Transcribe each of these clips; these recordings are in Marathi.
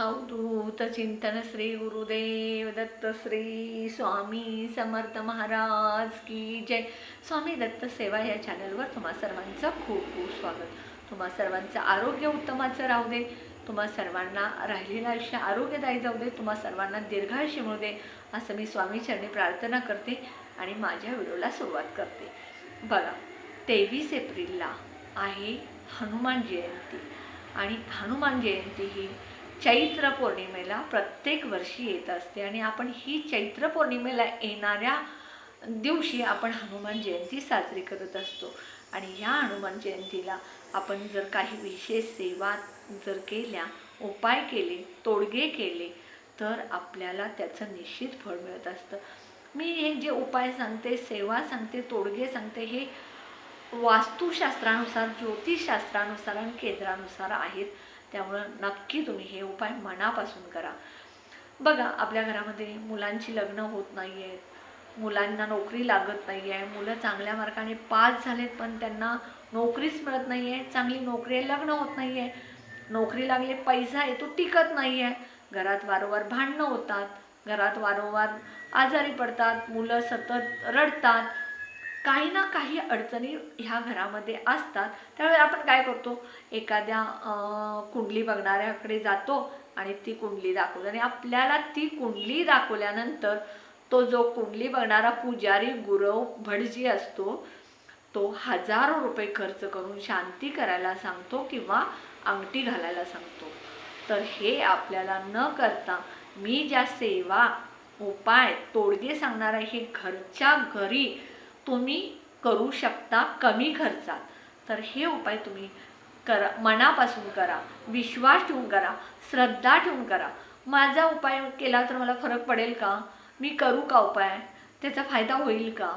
अवधूत चिंतन श्री गुरुदेव दत्त श्री स्वामी समर्थ महाराज की जय स्वामी दत्त सेवा या चॅनलवर तुम्हा सर्वांचं खूप खूप स्वागत. तुम्हा सर्वांचं आरोग्य उत्तमाचं राहू दे. तुम्हा सर्वांना राहिलेलं आयुष्य आरोग्यदायी जाऊ दे. तुम्हा सर्वांना दीर्घायुष्य मिळू दे. असं मी स्वामी चरणी प्रार्थना करते आणि माझ्या व्हिडिओला सुरुवात करते. बघा तेवीस एप्रिलला आहे हनुमान जयंती. आणि हनुमान जयंती ही चैत्र पौर्णिमेला प्रत्येक वर्षी येत असते आणि आपण ही चैत्र पौर्णिमेला येणाऱ्या दिवशी आपण हनुमान जयंती साजरी करत असतो. आणि ह्या हनुमान जयंतीला आपण जर काही विशेष सेवा जर केल्या उपाय केले तोडगे केले तर आपल्याला त्याचं निश्चित फळ मिळत असतं. मी हे जे उपाय सांगते सेवा सांगते तोडगे सांगते हे वास्तुशास्त्रानुसार ज्योतिषशास्त्रानुसार आणि केंद्रानुसार आहेत. त्यामुळं नक्की तुम्ही हे उपाय मनापासून करा. बघा आपल्या घरामध्ये मुलांची लग्न होत नाही आहेत मुलांना नोकरी लागत नाही आहे मुलं चांगल्या मार्काने पास झालेत पण त्यांना नोकरीच मिळत नाही आहे चांगली नोकरी आहे लग्न होत नाही आहे नोकरी लागले पैसा आहे तो टिकत नाही आहे घरात वारंवार भांडणं होतात. घरात वारंवार आजारी पडतात. मुलं सतत रडतात. काही ना काही अडचणी ह्या घरामध्ये असतात. त्यावेळी आपण काय करतो? एखाद्या कुंडली बघणाऱ्याकडे जातो आणि ती कुंडली दाखवतो. आणि आपल्याला ती कुंडली दाखवल्यानंतर तो जो कुंडली बघणारा पुजारी गुरव भटजी असतो तो हजारो रुपये खर्च करून शांती करायला सांगतो किंवा अंगठी घालायला सांगतो. तर हे आपल्याला न करता मी ज्या सेवा उपाय तोडगे सांगणार आहे हे घरच्या घरी तुम्ही करू शकता कमी खर्चात. तर हे उपाय तुम्ही करा मनापासून करा विश्वास ठेवून करा श्रद्धा ठेवून करा. माझा उपाय केला तर मला फरक पडेल का? मी करू का उपाय? त्याचा फायदा होईल का?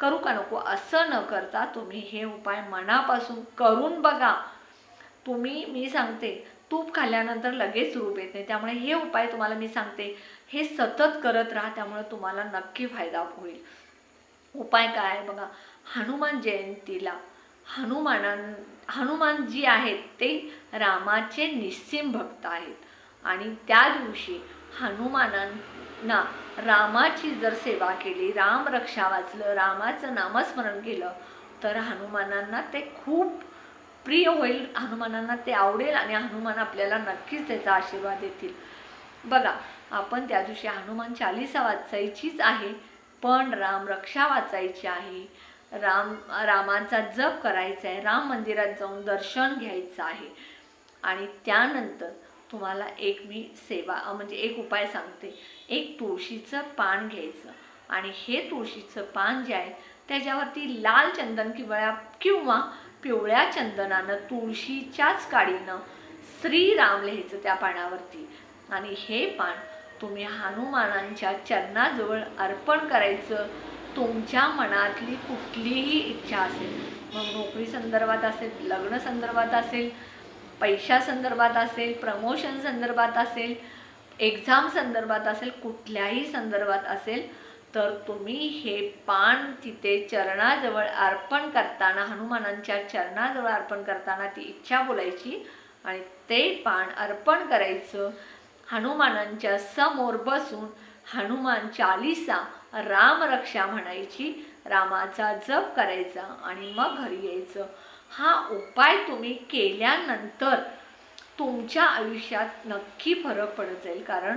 करू का नको? असं न करता तुम्ही हे उपाय मनापासून करून बघा. तुम्ही मी सांगते तूप खाल्ल्यानंतर लगेच रूप येत नाही. त्यामुळे हे उपाय तुम्हाला मी सांगते हे सतत करत राहा. त्यामुळे तुम्हाला नक्की फायदा होईल. उपाय काय बघा हनुमान जयंतीला हनुमानां हनुमान जी आहेत ते रामाचे निस्सिम भक्त आहेत. आणि त्या दिवशी हनुमानांना रामाची जर सेवा केली राम रक्षा वाचलं रामाचं नामस्मरण केलं तर हनुमानांना ते खूप प्रिय होईल हनुमानांना ते आवडेल आणि हनुमान आपल्याला नक्कीच त्याचा आशीर्वाद देतील. बघा आपण त्या दिवशी हनुमान चालिसा वाचायचीच आहे. पण राम रक्षा वाचायची आहे. राम रामांचा जप करायचा आहे. राम मंदिरात जाऊन दर्शन घ्यायचं आहे. आणि त्यानंतर तुम्हाला एक मी सेवा म्हणजे एक उपाय सांगते. एक तुळशीचं पान घ्यायचं. आणि हे तुळशीचं पान जे आहे त्याच्यावरती लाल चंदन किंवा किंवा पिवळ्या चंदनानं तुळशीच्याच काडीनं श्रीराम लिहायचं त्या पानावरती. आणि हे पान तुम्ही हनुमानांच्या चरणाजवळ अर्पण करायचं तुमच्या मनातली कुठलीही इच्छा असेल. मग नोकरी संदर्भात असेल लग्न संदर्भात असेल पैशा संदर्भात असेल प्रमोशन संदर्भात असेल एक्झाम संदर्भात असेल कुठल्याही संदर्भात असेल तर तुम्ही हे पान तिथे चरणाजवळ अर्पण करताना हनुमानांच्या चरणाजवळ अर्पण करताना ती इच्छा बोलायची आणि ते पान अर्पण करायचं. हनुमानांच्या समोर बसून हनुमान चालिसा रामरक्षा म्हणायची रामाचा जप करायचा आणि मग घरी यायचं. हा उपाय तुम्ही केल्यानंतर तुमच्या आयुष्यात नक्की फरक पडत जाईल. कारण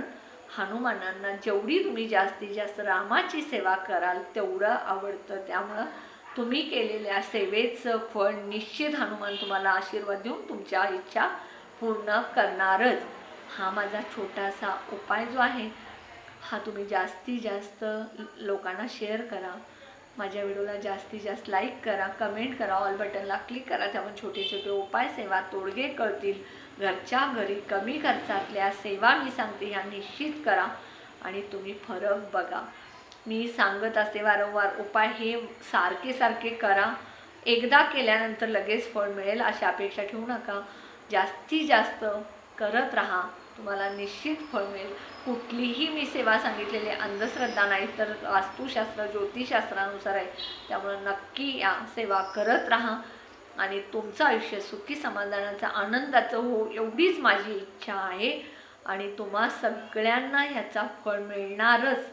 हनुमानांना जेवढी तुम्ही जास्तीत जास्त रामाची सेवा कराल तेवढं आवडतं. त्यामुळं तुम्ही केलेल्या सेवेचं फळ निश्चित हनुमान तुम्हाला आशीर्वाद देऊन तुमच्या इच्छा पूर्ण करणारच. हा माझा छोटासा उपाय जो आहे हा तुम्ही जास्तीत जास्त लोकांना शेअर करा. माझ्या व्हिडिओला जास्तीत जास्त लाईक करा कमेंट करा ऑल बटनला क्लिक करा. त्यामुळे छोटे छोटे उपाय सेवा तोडगे कळतील. घरच्या घरी कमी खर्चातल्या सेवा मी सांगते ह्या निश्चित करा आणि तुम्ही फरक बघा. मी सांगत असते वारंवार उपाय हे सारखे सारखे करा. एकदा केल्यानंतर लगेच फळ मिळेल अशी अपेक्षा ठेवू नका. जास्तीत जास्त करत राहा. तुम्हाला निश्चित फळ मिळेल. कुठलीही मी सेवा सांगितलेली अंधश्रद्धा नाही तर वास्तुशास्त्र ज्योतिषशास्त्रानुसार आहे. त्यामुळं नक्की या सेवा करत राहा आणि तुमचं आयुष्य सुखी समाधानाचं आनंदाचं हो एवढीच माझी इच्छा आहे. आणि तुम्हा सगळ्यांना ह्याचा फळ मिळणारच.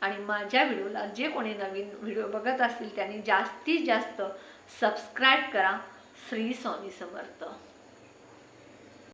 आणि माझ्या व्हिडिओला जे कोणी नवीन व्हिडिओ बघत असतील त्यांनी जास्तीत जास्त सबस्क्राईब करा. श्री स्वामी समर्थ.